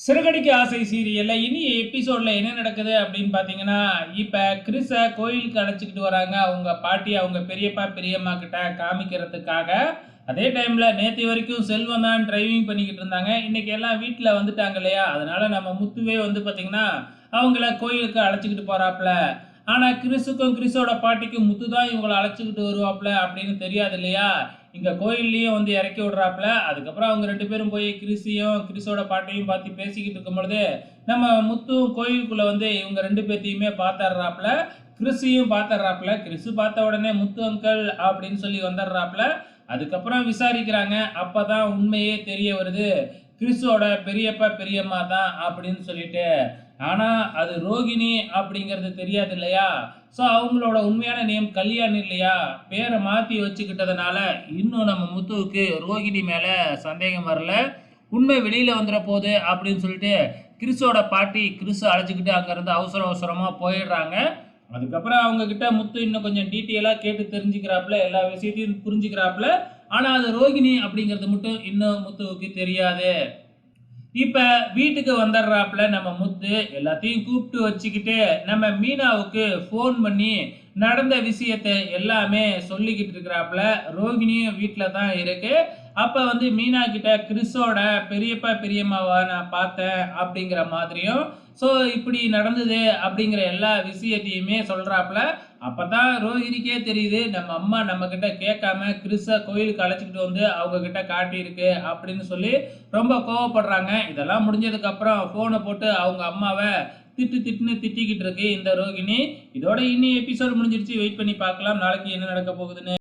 சிறுகடிக்கு ஆசை சீரியல்ல இனி எபிசோட்ல என்ன நடக்குது அப்படின்னு பார்த்தீங்கன்னா இப்போ கிறிஸை கோயிலுக்கு அழைச்சிக்கிட்டு வராங்க. அவங்க பாட்டி அவங்க பெரியப்பா பெரியம்மா கிட்ட காமிக்கிறதுக்காக. அதே டைம்ல நேற்று வரைக்கும் செல்வம் தான் டிரைவிங் பண்ணிக்கிட்டு இருந்தாங்க. இன்னைக்கு எல்லாம் வீட்டில் வந்துட்டாங்க இல்லையா? அதனால நம்ம முத்துவே வந்து பார்த்திங்கன்னா அவங்கள கோயிலுக்கு அழைச்சிக்கிட்டு போறாப்ல ஆனால் கிறிஸுக்கும் கிறிஸோட பாட்டிக்கும் முத்து தான் இவங்களை அழைச்சிக்கிட்டு வருவாப்ல அப்படின்னு தெரியாது இல்லையா? இங்கே கோயில்லையும் வந்து இறக்கி விடுறாப்புல அதுக்கப்புறம் அவங்க ரெண்டு பேரும் போய் கிறிஸையும் கிறிஸோட பாட்டையும் பார்த்து பேசிக்கிட்டு இருக்கும் பொழுது நம்ம முத்தும் கோயிலுக்குள்ள வந்து இவங்க ரெண்டு பேர்த்தையுமே பார்த்துடுறாப்ல. கிறிஸையும் பார்த்துடுறாப்ல. கிறிஸு பார்த்த உடனே முத்து அங்கிள் அப்படின்னு சொல்லி வந்துடுறாப்புல அதுக்கப்புறம் விசாரிக்கிறாங்க. அப்போ தான் உண்மையே தெரிய வருது. கிறிஸ்துவோட பெரியப்பா பெரியம்மா தான் அப்படின்னு சொல்லிட்டு ஆனால் அது ரோகிணி அப்படிங்கிறது தெரியாது இல்லையா? ஸோ அவங்களோட உண்மையான நேம் கல்யாண் இல்லையா? பேரை மாற்றி வச்சுக்கிட்டதுனால இன்னும் நம்ம முத்துவுக்கு ரோகிணி மேலே சந்தேகம் வரல. உண்மை வெளியில் வந்துட போகுது அப்படின்னு சொல்லிட்டு கிறிஸோட பாட்டி கிறிஸை அழைச்சிக்கிட்டு அங்கேருந்து அவசர அவசரமாக போயிடுறாங்க. அதுக்கப்புறம் அவங்கக்கிட்ட முத்து இன்னும் கொஞ்சம் டீட்டெயிலாக கேட்டு தெரிஞ்சுக்கிறாப்புல எல்லா விஷயத்தையும் புரிஞ்சுக்கிறாப்புல ஆனால் அது ரோகிணி அப்படிங்கிறது மட்டும் இன்னும் முத்துவுக்கு தெரியாது. இப்போ வீட்டுக்கு வந்துடுறாப்புல நம்ம முத்து எல்லாத்தையும் கூப்பிட்டு வச்சுக்கிட்டு நம்ம மீனாவுக்கு ஃபோன் பண்ணி நடந்த விஷயத்தை எல்லாமே சொல்லிக்கிட்டு இருக்கிறாப்புல. ரோகிணியும் வீட்டில் தான் இருக்கு. அப்போ வந்து மீனா கிட்ட கிறிஸோட பெரியப்பா பெரியம்மாவை நான் பார்த்தேன் அப்படிங்கிற மாதிரியும் ஸோ இப்படி நடந்தது அப்படிங்கிற எல்லா விஷயத்தையுமே சொல்கிறாப்புல அப்போ தான் ரோஹிணிக்கே தெரியுது நம்ம அம்மா நம்ம கிட்ட கேட்காம கிறிஸை கோயிலுக்கு அழைச்சிக்கிட்டு வந்து அவங்க கிட்ட காட்டியிருக்கு அப்படின்னு சொல்லி ரொம்ப கோவப்படுறாங்க. இதெல்லாம் முடிஞ்சதுக்கப்புறம் ஃபோனை போட்டு அவங்க அம்மாவை திட்டு திட்டுன்னு திட்டிக்கிட்டு இருக்கு இந்த ரோகிணி இதோட இனி எபிசோட் முடிஞ்சிருச்சு. வெயிட் பண்ணி பார்க்கலாம். நாளைக்கு என்ன நடக்க போகுதுன்னு.